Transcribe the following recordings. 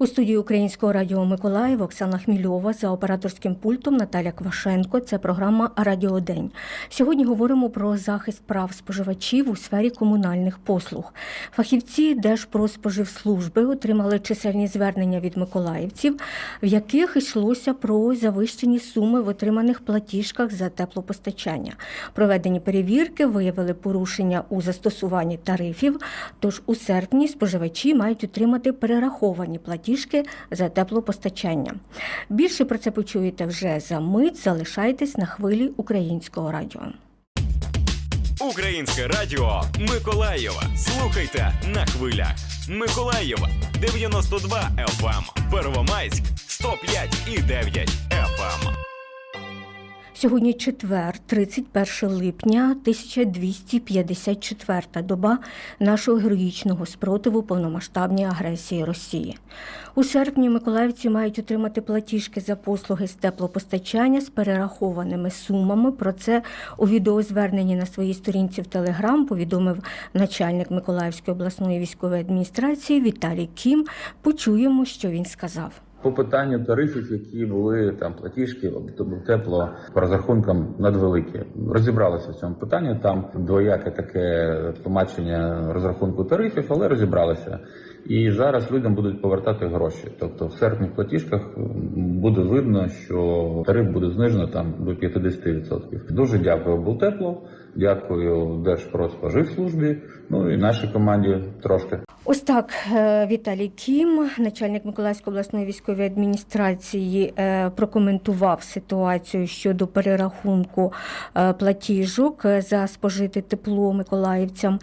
У студії Українського радіо Миколаїв Оксана Хмільова за операторським пультом Наталя Квашенко. Це програма Радіодень. Сьогодні говоримо про захист прав споживачів у сфері комунальних послуг. Фахівці Держпродспоживслужби отримали чисельні звернення від миколаївців, в яких йшлося про завищені суми в отриманих платіжках за теплопостачання. Проведені перевірки виявили порушення у застосуванні тарифів. Тож у серпні споживачі мають отримати перераховані платіжки за теплопостачання. Більше про це почуєте вже за мить. Залишайтесь на хвилі українського радіо. Українське радіо Миколаєва. Слухайте на хвилях. Миколаєва 92 FM. Первомайськ 105 і 9 FM. Сьогодні четвер, 31 липня, 1254 доба нашого героїчного спротиву повномасштабній агресії Росії. У серпні миколаївці мають отримати платіжки за послуги з теплопостачання з перерахованими сумами. Про це у відеозверненні на своїй сторінці в Телеграм повідомив начальник Миколаївської обласної військової адміністрації Віталій Кім. Почуємо, що він сказав. По питанню тарифів, які були там платіжки, тепло по розрахункам надвеликі, розібралися в цьому питанні. Там двояке таке тлумачення розрахунку тарифів, але розібралися. І зараз людям будуть повертати гроші. Тобто в серпні платіжках буде видно, що тариф буде знижено там до 50%. Дуже дякую Бултепло, дякую Держпродспоживслужбі, ну і нашій команді трошки. Ось так е, Віталій Кім, начальник Миколаївської обласної військової адміністрації, е, прокоментував ситуацію щодо перерахунку е, платіжок за спожите тепло миколаївцям.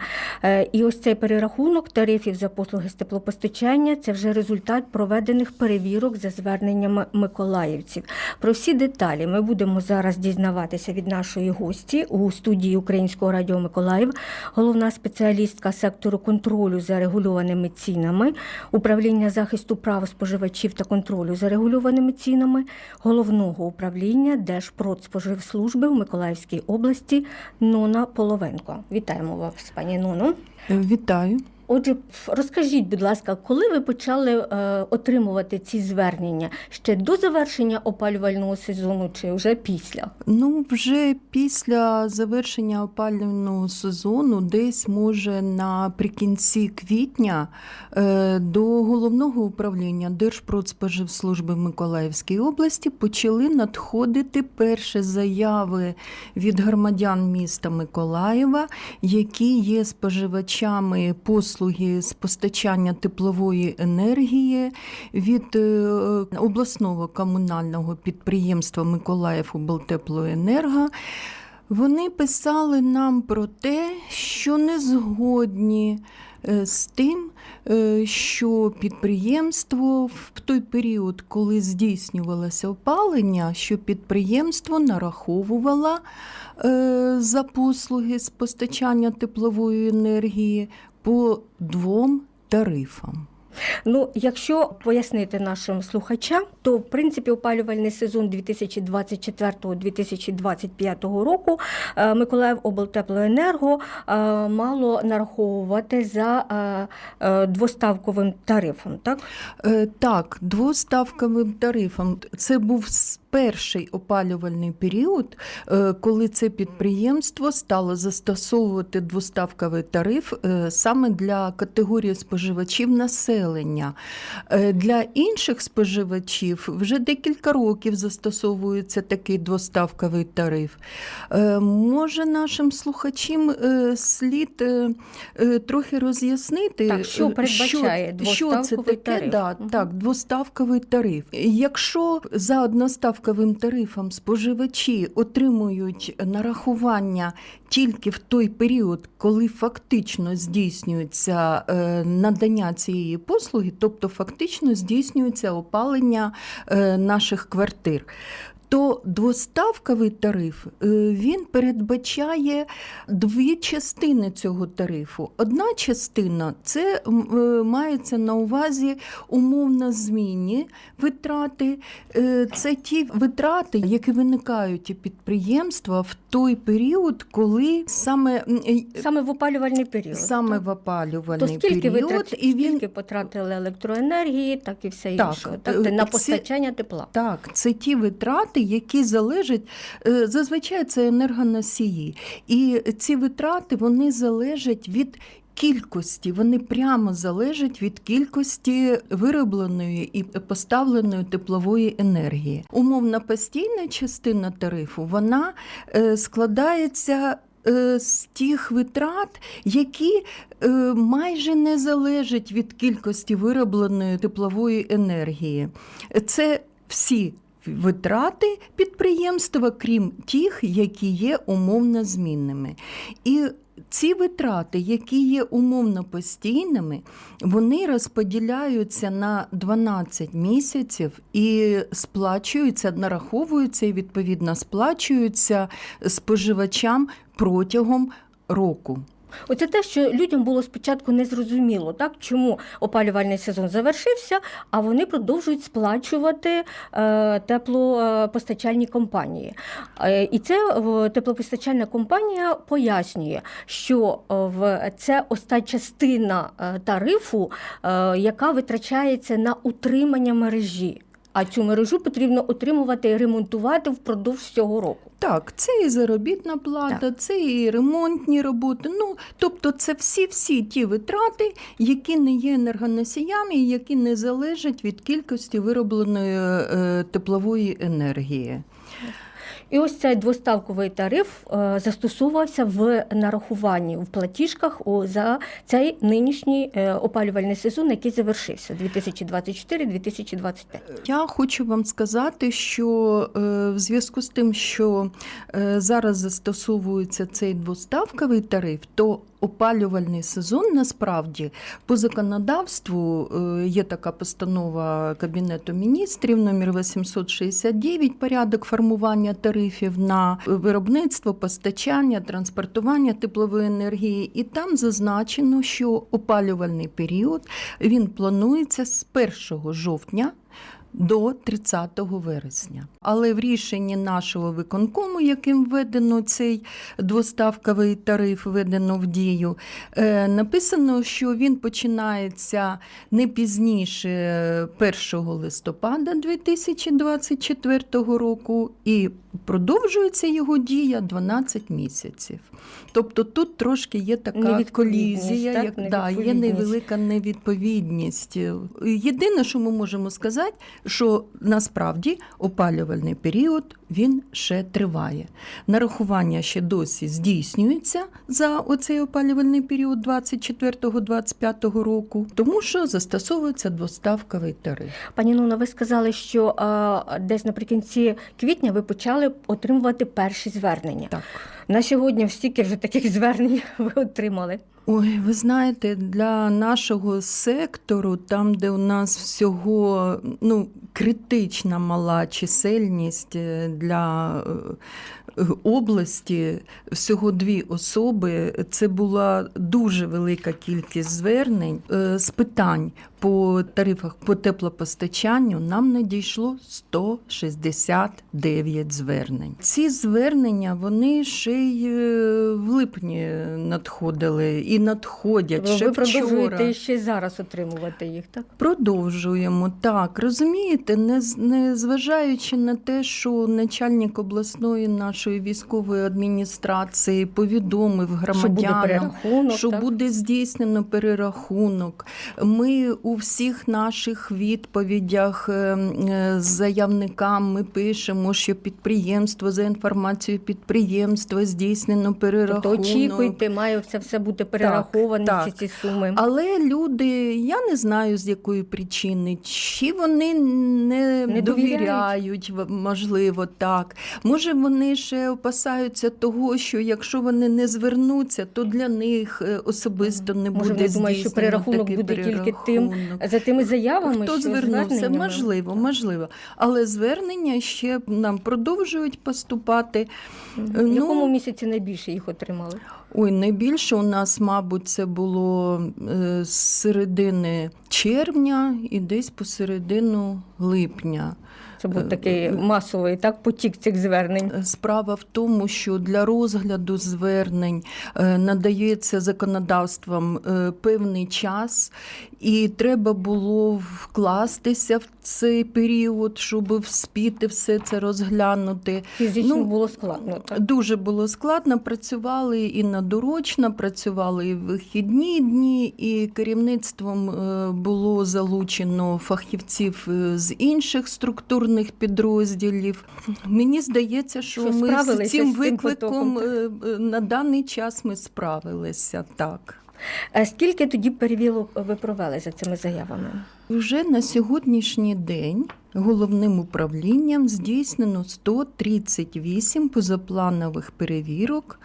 І ось цей перерахунок тарифів за послуги з теплопостачання це вже результат проведених перевірок за зверненнями миколаївців. Про всі деталі ми будемо зараз дізнаватися від нашої гості у студії Українського радіо Миколаїв, головна спеціалістка сектору контролю за регульованими цінами, управління захисту прав споживачів та контролю за регульованими цінами, головного управління Держпродспоживслужби в Миколаївській області Нона Половенко. Вітаємо вас, пані Ноно. Вітаю. Отже, розкажіть, будь ласка, коли ви почали е, отримувати ці звернення? Ще до завершення опалювального сезону чи вже після? Ну, вже після завершення опалювального сезону, десь може наприкінці квітня, е, до головного управління Держпродспоживслужби в Миколаївській області почали надходити перші заяви від громадян міста Миколаєва, які є споживачами послуги з постачання теплової енергії від е, обласного комунального підприємства Миколаїв облтеплоенерго. Вони писали нам про те, що не згодні е, з тим, е, що підприємство в той період, коли здійснювалося опалення, що підприємство нараховувало за послуги з постачання теплової енергії по двом тарифам. Ну, якщо пояснити нашим слухачам, то в принципі опалювальний сезон 2024-2025 року е, Миколаїв облтеплоенерго е, мало нараховувати за е, двоставковим тарифом, так? Так, двоставковим тарифом. Це був перший опалювальний період, е, коли це підприємство стало застосовувати двоставковий тариф е, саме для категорії споживачів населення. Е, Для інших споживачів вже декілька років застосовується такий двоставковий тариф. Може, нашим слухачам слід трохи роз'яснити, Так, що передбачає що, що це таке, тариф? Да, так, двоставковий тариф. Якщо за одноставковим тарифом споживачі отримують нарахування тільки в той період, коли фактично здійснюється е, надання цієї послуги, тобто фактично здійснюється опалення е, наших квартир. То двоставковий тариф е, він передбачає дві частини цього тарифу. Одна частина це е, мається на увазі умовно змінні витрати. Е, Це ті витрати, які виникають у підприємства в той період, коли саме Саме в опалювальний період. саме в То скільки період, витрат, і він скільки потратили електроенергії, так і все Так, інше. Так, на постачання тепла. Так, це ті витрати, які залежать е, зазвичай це енергоносії. І ці витрати вони залежать від. Кількості вони прямо залежать від кількості виробленої і поставленої теплової енергії. Умовна постійна частина тарифу вона е, складається е, з тих витрат, які майже не залежать від кількості виробленої теплової енергії. Це всі витрати підприємства, крім тих, які є умовно змінними. І ці витрати, які є умовно постійними, вони розподіляються на 12 місяців і сплачуються, нараховуються і відповідно сплачуються споживачам протягом року. Оце те, що людям було спочатку незрозуміло, так чому опалювальний сезон завершився, а вони продовжують сплачувати е, теплопостачальні компанії. Е, і це е, теплопостачальна компанія пояснює, що е, в це оста частина е, тарифу, е, яка витрачається на утримання мережі. А цю мережу потрібно отримувати і ремонтувати впродовж цього року. Так, це і заробітна плата, Так. це і ремонтні роботи. Ну, тобто, це всі-всі ті витрати, які не є енергоносіями і які не залежать від кількості виробленої е, теплової енергії. І ось цей двоставковий тариф е, застосовувався в нарахуванні в платіжках за цей нинішній е, опалювальний сезон, який завершився 2024-2025. Я хочу вам сказати, що е, в зв'язку з тим, що зараз застосовується цей двоставковий тариф, то опалювальний сезон насправді по законодавству е, є така постанова Кабінету міністрів номер 869 порядок формування тарифів на виробництво, постачання, транспортування теплової енергії. І там зазначено, що опалювальний період він планується з 1 жовтня. До 30 вересня. Але в рішенні нашого виконкому, яким введено цей двоставковий тариф, введено в дію, е, написано, що він починається не пізніше 1 листопада 2024 року і продовжується його дія 12 місяців. Тобто тут трошки є така Невідповідність, колізія, так? як, да, є невелика невідповідність. Єдине, що ми можемо сказати, що насправді опалювальний період він ще триває. Нарахування ще досі здійснюється за оцей опалювальний період 24-25 року, тому що застосовується двоставковий тариф. Пані Нуна, ви сказали, що е, десь наприкінці квітня ви почали отримувати перші звернення. Так. На сьогодні стільки вже таких звернень ви отримали. Ой, ви знаєте, для нашого сектору, там, де у нас всього ну, критична мала чисельність е, для е, області, всього дві особи, це була дуже велика кількість звернень е, з питань по тарифах по теплопостачанню. Нам надійшло 169 звернень. Ці звернення вони ще й е, в липні надходили і надходять ще ви продовжуєте ще й зараз отримувати їх, так? Продовжуємо так. Розумієте, не, з- не зважаючи на те, що начальник обласної нашої військової адміністрації повідомив Що буде громадянам, що так? буде здійснено перерахунок. Ми у всіх наших відповідях е, е, з заявникам ми пишемо, що підприємство за інформацією підприємства здійснено Тобто перерахунок. очікуйте, має це все бути перераховано. перераховані так. ці, ці суми. Але люди, я не знаю з якої причини, чи вони не, Не довіряють, можливо, так. Може, вони ще опасаються того, що якщо вони не звернуться, то для них е, особисто не Може, буде вони думають, що перерахунок буде тільки тим, перерахунок. За тими заявами, Хто що звернувся? Можливо, можливо. Але звернення ще нам продовжують поступати. Е, В якому ну, місяці найбільше їх отримали? Ой, найбільше у нас, мабуть, це було е, з середини червня і десь посередину липня. Це був Е, такий е, масовий так, потік цих звернень. Справа в тому, що для розгляду звернень е, надається законодавством е, певний час, і треба було вкластися в цей період, щоб вспіти все це розглянути. Фізично ну, було складно. Так? Дуже було складно. Працювали і надурочно, працювали і в вихідні дні, і керівництвом е, було залучено фахівців е, з інших структурних підрозділів. Мені здається, що, Що ми з цим викликом потоком, е, е, на даний час ми справилися так. А скільки тоді перевілок ви провели за цими заявами? Вже на сьогоднішній день головним управлінням здійснено 138 позапланових перевірок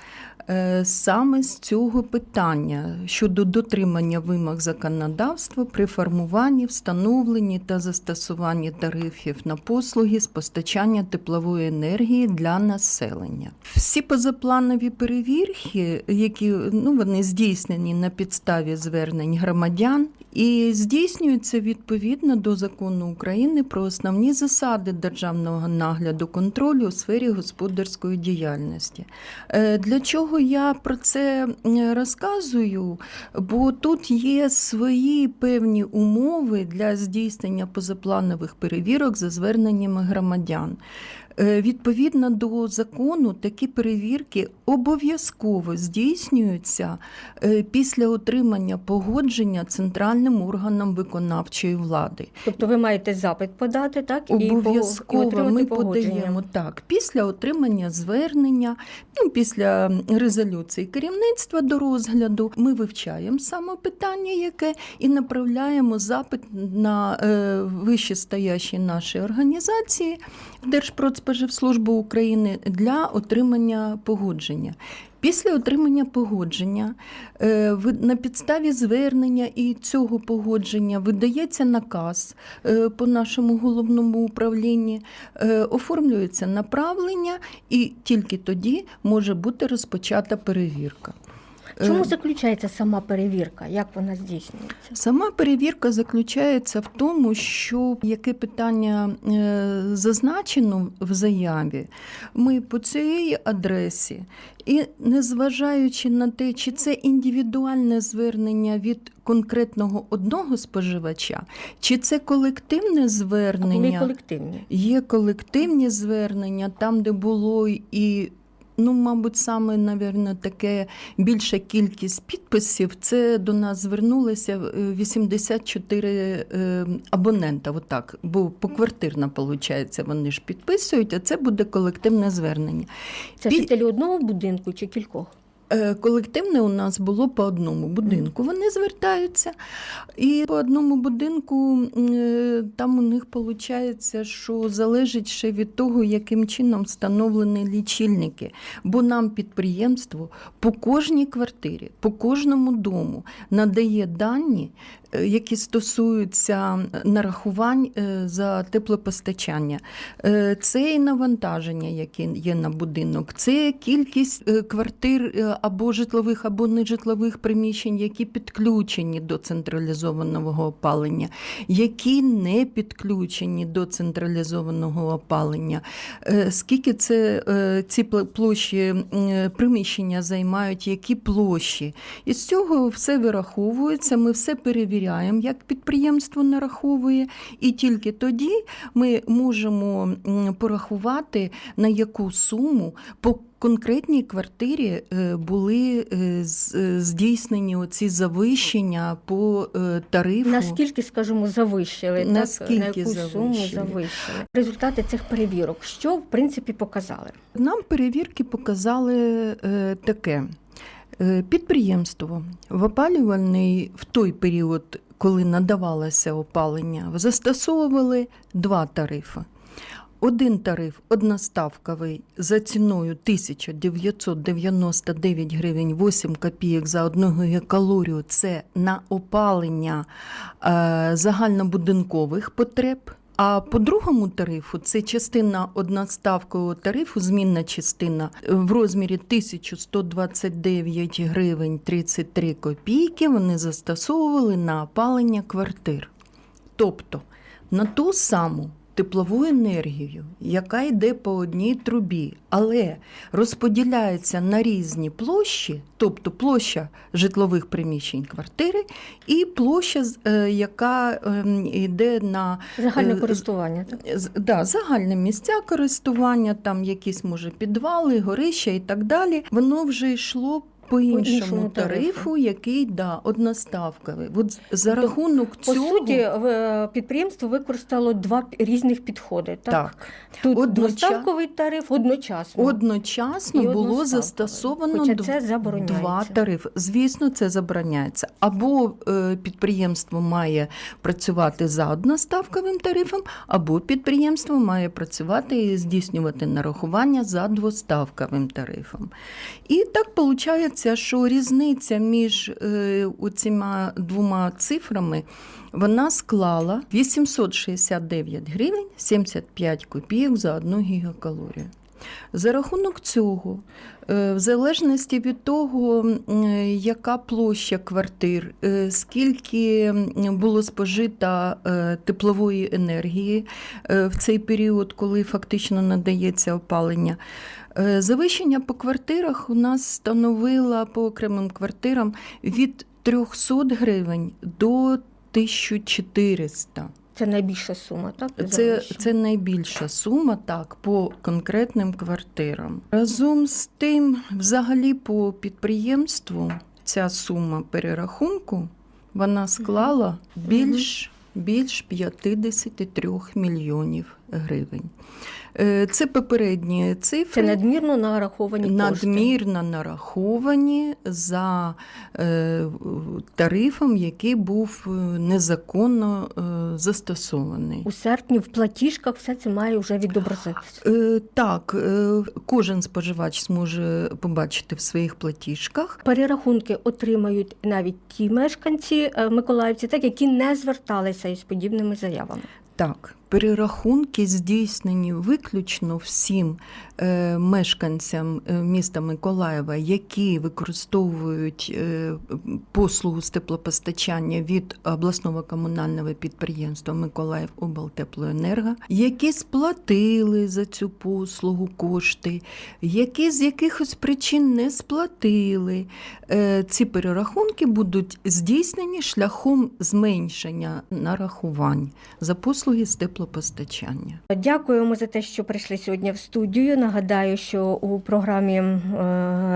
саме з цього питання щодо дотримання вимог законодавства при формуванні, встановленні та застосуванні тарифів на послуги з постачання теплової енергії для населення. Всі позапланові перевірки, які ну, вони здійснені на підставі звернень громадян, і здійснюються відповідно до закону України про основні засади державного нагляду контролю у сфері господарської діяльності. Е, Для чого я про це м, розказую? Бо тут є свої певні умови для здійснення позапланових перевірок за зверненнями громадян. Е, Відповідно до закону, такі перевірки обов'язково здійснюються е, після отримання погодження центральним органом виконавчої влади. Тобто ви маєте запит подати, так? Обов'язково ми подаємо так. Після отримання звернення, ну, після резолюції керівництва до розгляду, ми вивчаємо саме питання, яке і направляємо запит на е, вищестоящі наші організації в Держпродспоживслужбу України для отримання погодження. Після отримання погодження е, на підставі звернення і цього погодження видається наказ е, по нашому головному управлінні, е, оформлюється направлення, і тільки тоді може бути розпочата перевірка. В чому Е, заключається сама перевірка? Як вона здійснюється? Сама перевірка заключається в тому, що яке питання е, зазначено в заяві, ми по цій адресі, і незважаючи на те, чи це індивідуальне звернення від конкретного одного споживача, чи це колективне А звернення. й колективні. Є колективні звернення, там, де було і. Ну, мабуть, саме, навірно, таке більша кількість підписів. Це до нас звернулися е, 84 е, абонента. Отак, бо поквартирно, виходить, вони ж підписують, а це буде колективне звернення. Це Пі- жителі одного будинку чи кількох? Е, Колективне у нас було по одному будинку. Вони звертаються, і по одному будинку е, там у них виходить, що залежить ще від того, яким чином встановлені лічильники. Бо нам підприємство по кожній квартирі, по кожному дому надає дані, е, які стосуються нарахувань за теплопостачання. Це і навантаження, яке є на будинок, це кількість квартир або житлових, або нежитлових приміщень, які підключені до централізованого опалення, які не підключені до централізованого опалення. Е, Скільки це е, ці пл- площі приміщення займають, які площі? І з цього все вираховується, ми все перевіряємо, як підприємство нараховує, і тільки тоді ми можемо порахувати, на яку суму по конкретній квартирі е, були е, е, здійснені оці завищення по тарифу. Наскільки, скажімо, завищили? Наскільки так? На яку суму завищили? завищили? Результати цих перевірок, що в принципі показали? Нам перевірки показали таке. Підприємство в опалювальний в той період, коли надавалося опалення, застосовували два тарифи. Один тариф одноставковий за ціною 1999 гривень 8 копійок за одну гігакалорію. Це на опалення е, загальнобудинкових потреб. А по другому тарифу це частина одноставкового тарифу, змінна частина в розмірі 1129 гривень 33 копійки. Вони застосовували на опалення квартир. Тобто на ту саму теплову енергію, яка йде по одній трубі, але розподіляється на різні площі, тобто площа житлових приміщень квартири і площа, е, яка ем, йде на Загальне Е, користування. Так? да, загальне місця користування, там якісь може підвали, горища і так далі. Воно вже йшло. По іншому тарифу. який да, одноставковий. От за Тобто, рахунок По цього суті, в- е, підприємство використало два різних підходи. Так? так, Тут двоставковий тариф одночасно. одночасно І було застосовано Хоча це забороняється. два тарифи. Звісно, це забороняється. Або е, підприємство має працювати за одноставковим тарифом, або підприємство має працювати і здійснювати нарахування за двоставковим тарифом. І так виходить, що різниця між е, оціма двома цифрами вона склала 869 гривень 75 копійок за одну гігакалорію. За рахунок цього, е, в залежності від того, е, яка площа квартир, е, скільки було спожито е, теплової енергії в цей період, коли фактично надається опалення, завищення по квартирах у нас становило по окремим квартирам від 300 гривень до 1400. Це найбільша сума, так? Це, це найбільша сума так по конкретним квартирам. Разом з тим, взагалі, по підприємству ця сума перерахунку вона склала більш, більш 53 мільйонів гривень. Е, Це попередні цифри. Це надмірно нараховані кошти. надмірно нараховані за е, тарифом, який був е, незаконно застосований. У серпні в платіжках все це має вже відобразитися. Так, кожен споживач зможе побачити в своїх платіжках. Перерахунки отримають навіть ті мешканці миколаївці, так які не зверталися із подібними заявами. Так, перерахунки здійснені виключно всім е, мешканцям е, міста Миколаєва, які використовують е, послугу з теплопостачання від обласного комунального підприємства Миколаїв облтеплоенерго, які сплатили за цю послугу кошти, які з якихось причин не сплатили. Ці перерахунки будуть здійснені шляхом зменшення нарахувань за послуги з теплопостачання. Дякуємо за те, що прийшли сьогодні в студію. Нагадаю, що у програмі е,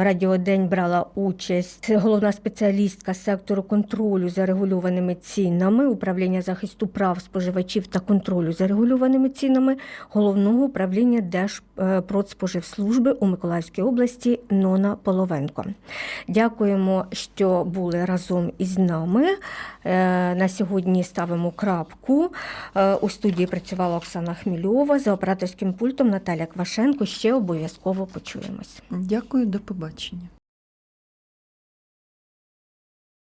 Радіо День брала участь головна спеціалістка сектору контролю за регульованими цінами, управління захисту прав споживачів та контролю за регульованими цінами головного управління Держпродспоживслужби у Миколаївській області Нона Половенко. Дякуємо, що були разом із нами. Е, На сьогодні ставимо крапку. Е, У студії працювала Оксана Хмільова за операторським пультом Наталя Квашенко. Ще обов'язково почуємось. Дякую, до побачення.